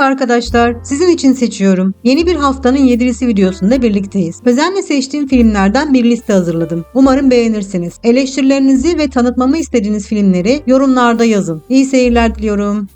Merhaba arkadaşlar, sizin için seçiyorum. Yeni bir haftanın yedilisi videosunda birlikteyiz. Özenle seçtiğim filmlerden bir liste hazırladım. Umarım beğenirsiniz. Eleştirilerinizi ve tanıtmamı istediğiniz filmleri yorumlarda yazın. İyi seyirler diliyorum.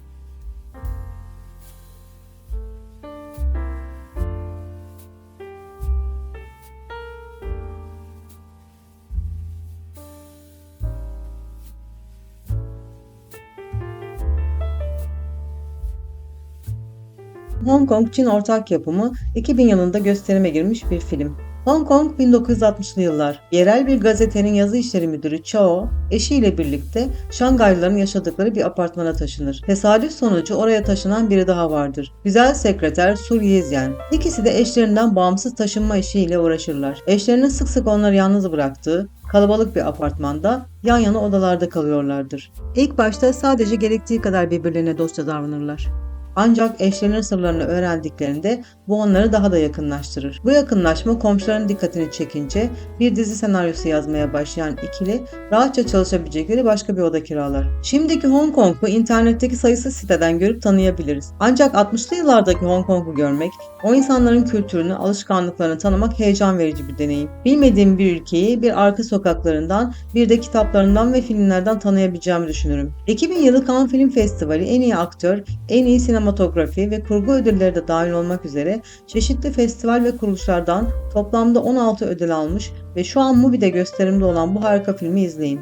Hong Kong-Çin ortak yapımı 2000 yılında gösterime girmiş bir film. Hong Kong 1960'lı yıllar. Yerel bir gazetenin yazı işleri müdürü Chao, eşiyle birlikte Şangaylıların yaşadıkları bir apartmana taşınır. Tesadüf sonucu oraya taşınan biri daha vardır. Güzel sekreter Sur Yezyen. İkisi de eşlerinden bağımsız taşınma işiyle uğraşırlar. Eşlerinin sık sık onları yalnız bıraktığı, kalabalık bir apartmanda yan yana odalarda kalıyorlardır. İlk başta sadece gerektiği kadar birbirlerine dostça davranırlar. Ancak eşlerinin sırlarını öğrendiklerinde bu onları daha da yakınlaştırır. Bu yakınlaşma komşuların dikkatini çekince bir dizi senaryosu yazmaya başlayan ikili rahatça çalışabilecekleri başka bir oda kiralar. Şimdiki Hong Kong'u internetteki sayısız siteden görüp tanıyabiliriz. Ancak 60'lı yıllardaki Hong Kong'u görmek, o insanların kültürünü, alışkanlıklarını tanımak heyecan verici bir deneyim. Bilmediğim bir ülkeyi bir arka sokaklarından, bir de kitaplarından ve filmlerden tanıyabileceğimi düşünürüm. 2000 yılı Cannes Film Festivali en iyi aktör, en iyi sinematografi ve kurgu ödülleri de dahil olmak üzere çeşitli festival ve kuruluşlardan toplamda 16 ödül almış ve şu an Mubi'de gösterimde olan bu harika filmi izleyin.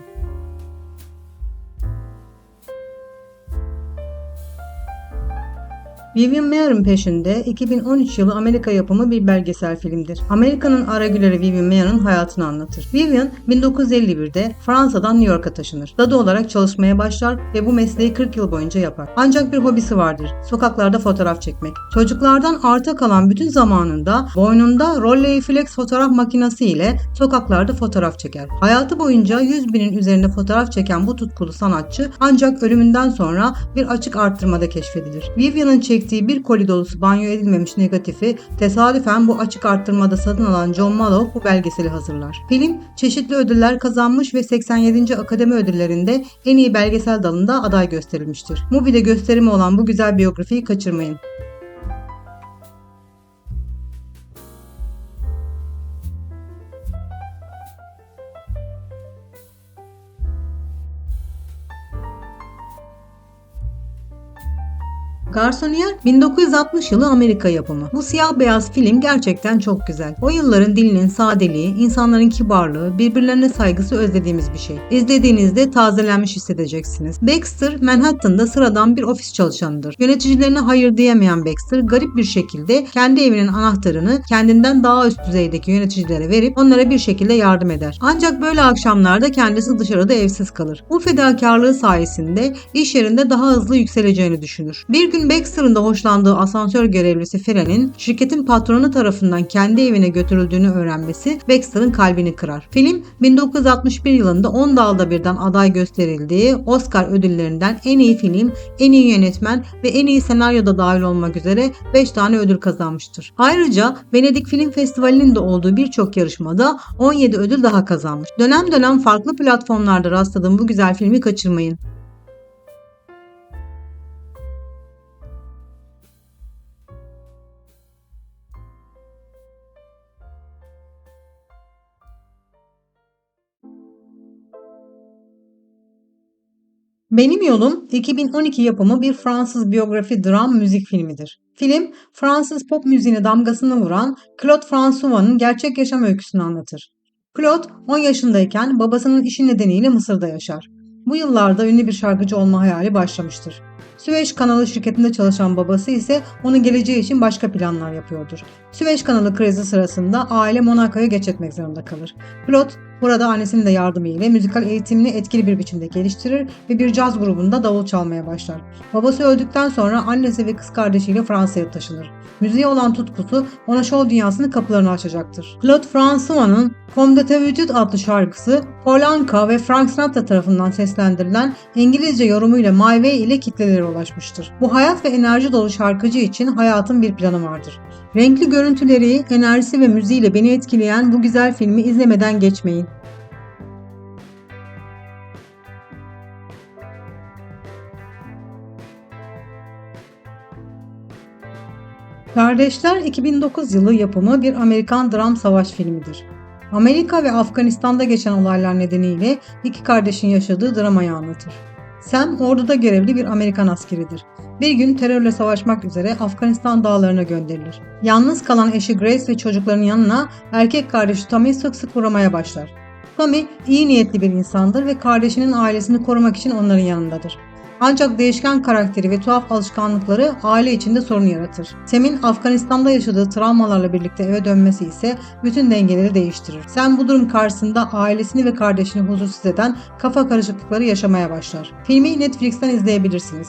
Vivian Mayer'ın peşinde 2013 yılı Amerika yapımı bir belgesel filmdir. Amerika'nın Aragüleri Vivian Mayer'ın hayatını anlatır. Vivian 1951'de Fransa'dan New York'a taşınır. Dadı olarak çalışmaya başlar ve bu mesleği 40 yıl boyunca yapar. Ancak bir hobisi vardır. Sokaklarda fotoğraf çekmek. Çocuklardan arta kalan bütün zamanında boynunda Rolleiflex fotoğraf makinesi ile sokaklarda fotoğraf çeker. Hayatı boyunca 100 binin üzerinde fotoğraf çeken bu tutkulu sanatçı ancak ölümünden sonra bir açık arttırmada keşfedilir. Vivian'ın çektiği bir koli dolusu banyo edilmemiş negatifi tesadüfen bu açık arttırmada satın alan John Malov bu belgeseli hazırlar. Film çeşitli ödüller kazanmış ve 87. Akademi Ödülleri'nde en iyi belgesel dalında aday gösterilmiştir. Mubi'de gösterimi olan bu güzel biyografiyi kaçırmayın. Garsonier 1960 yılı Amerika yapımı. Bu siyah beyaz film gerçekten çok güzel. O yılların dilinin sadeliği, insanların kibarlığı, birbirlerine saygısı özlediğimiz bir şey. İzlediğinizde tazelenmiş hissedeceksiniz. Baxter Manhattan'da sıradan bir ofis çalışanıdır. Yöneticilerine hayır diyemeyen Baxter garip bir şekilde kendi evinin anahtarını kendinden daha üst düzeydeki yöneticilere verip onlara bir şekilde yardım eder. Ancak böyle akşamlarda kendisi dışarıda evsiz kalır. Bu fedakarlığı sayesinde iş yerinde daha hızlı yükseleceğini düşünür. Bir gün Baxter'ın da hoşlandığı asansör görevlisi Feren'in şirketin patronu tarafından kendi evine götürüldüğünü öğrenmesi Baxter'ın kalbini kırar. Film 1961 yılında 10 dalda birden aday gösterildiği Oscar ödüllerinden en iyi film, en iyi yönetmen ve en iyi senaryoda dahil olmak üzere 5 tane ödül kazanmıştır. Ayrıca Venedik Film Festivali'nin de olduğu birçok yarışmada 17 ödül daha kazanmış. Dönem dönem farklı platformlarda rastladığım bu güzel filmi kaçırmayın. Benim Yolum 2012 yapımı bir Fransız biyografi dram müzik filmidir. Film, Fransız pop müziğine damgasını vuran Claude François'ın gerçek yaşam öyküsünü anlatır. Claude 10 yaşındayken babasının işi nedeniyle Mısır'da yaşar. Bu yıllarda ünlü bir şarkıcı olma hayali başlamıştır. Süveyş kanalı şirketinde çalışan babası ise onun geleceği için başka planlar yapıyordur. Süveyş kanalı krizi sırasında aile Monaco'ya geç etmek zorunda kalır. Claude Burada annesinin de yardımıyla müzikal eğitimini etkili bir biçimde geliştirir ve bir caz grubunda davul çalmaya başlar. Babası öldükten sonra annesi ve kız kardeşiyle Fransa'ya taşınır. Müziğe olan tutkusu ona şov dünyasının kapılarını açacaktır. Claude François'ın Comme de Tevücüt adlı şarkısı Polanka ve Frank Sinatra tarafından seslendirilen İngilizce yorumuyla My Way ile kitlelere ulaşmıştır. Bu hayat ve enerji dolu şarkıcı için hayatın bir planı vardır. Renkli görüntüleri, enerjisi ve müziğiyle beni etkileyen bu güzel filmi izlemeden geçmeyin. Kardeşler 2009 yılı yapımı bir Amerikan dram savaş filmidir. Amerika ve Afganistan'da geçen olaylar nedeniyle iki kardeşin yaşadığı dramayı anlatır. Sam orduda görevli bir Amerikan askeridir. Bir gün terörle savaşmak üzere Afganistan dağlarına gönderilir. Yalnız kalan eşi Grace ve çocukların yanına erkek kardeşi Tommy sık sık uğramaya başlar. Tommy iyi niyetli bir insandır ve kardeşinin ailesini korumak için onların yanındadır. Ancak değişken karakteri ve tuhaf alışkanlıkları aile içinde sorun yaratır. Sam'in Afganistan'da yaşadığı travmalarla birlikte eve dönmesi ise bütün dengeleri değiştirir. Sam bu durum karşısında ailesini ve kardeşini huzursuz eden kafa karışıklıkları yaşamaya başlar. Filmi Netflix'ten izleyebilirsiniz.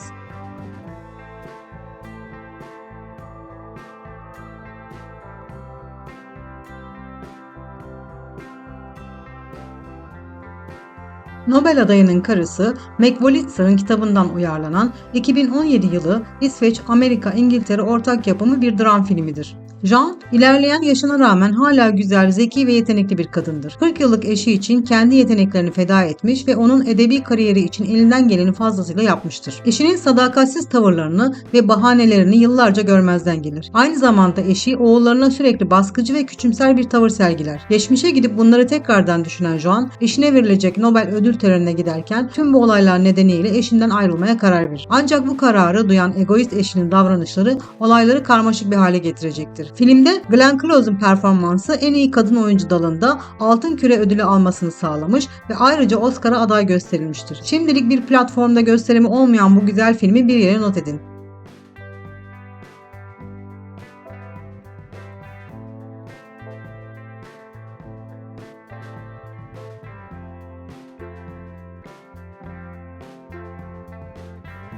Nobel adayının karısı Meg Wolitzer'ın kitabından uyarlanan 2017 yılı İsveç-Amerika-İngiltere ortak yapımı bir dram filmidir. Jean, ilerleyen yaşına rağmen hala güzel, zeki ve yetenekli bir kadındır. 40 yıllık eşi için kendi yeteneklerini feda etmiş ve onun edebi kariyeri için elinden geleni fazlasıyla yapmıştır. Eşinin sadakatsiz tavırlarını ve bahanelerini yıllarca görmezden gelir. Aynı zamanda eşi oğullarına sürekli baskıcı ve küçümser bir tavır sergiler. Geçmişe gidip bunları tekrardan düşünen Joan, eşine verilecek Nobel ödül törenine giderken tüm bu olaylar nedeniyle eşinden ayrılmaya karar verir. Ancak bu kararı duyan egoist eşinin davranışları olayları karmaşık bir hale getirecektir. Filmde Glenn Close'un performansı en iyi kadın oyuncu dalında Altın Küre ödülü almasını sağlamış ve ayrıca Oscar'a aday gösterilmiştir. Şimdilik bir platformda gösterimi olmayan bu güzel filmi bir yere not edin.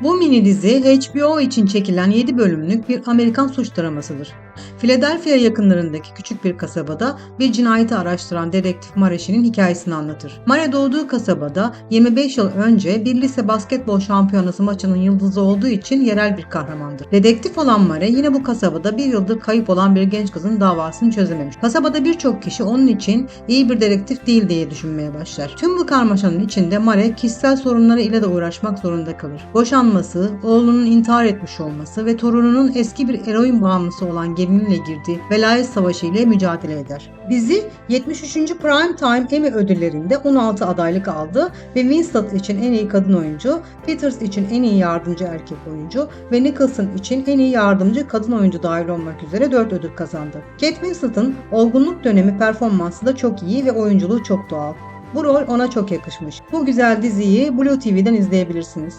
Bu mini dizi HBO için çekilen 7 bölümlük bir Amerikan suç dramasıdır. Philadelphia yakınlarındaki küçük bir kasabada bir cinayeti araştıran dedektif Mareşi'nin hikayesini anlatır. Mare doğduğu kasabada 25 yıl önce bir lise basketbol şampiyonası maçının yıldızı olduğu için yerel bir kahramandır. Dedektif olan Mare yine bu kasabada bir yıldır kayıp olan bir genç kızın davasını çözememiş. Kasabada birçok kişi onun için iyi bir dedektif değil diye düşünmeye başlar. Tüm bu karmaşanın içinde Mare kişisel sorunları ile de uğraşmak zorunda kalır. Boşanması, oğlunun intihar etmiş olması ve torununun eski bir eroin bağımlısı olan gelininle girdiği velayet savaşı ile mücadele eder. Dizi 73. Prime Time Emmy ödüllerinde 16 adaylık aldı ve Winslet için en iyi kadın oyuncu, Peters için en iyi yardımcı erkek oyuncu ve Nicholson için en iyi yardımcı kadın oyuncu dahil olmak üzere 4 ödül kazandı. Kate Winslet'ın olgunluk dönemi performansı da çok iyi ve oyunculuğu çok doğal. Bu rol ona çok yakışmış. Bu güzel diziyi Blue TV'den izleyebilirsiniz.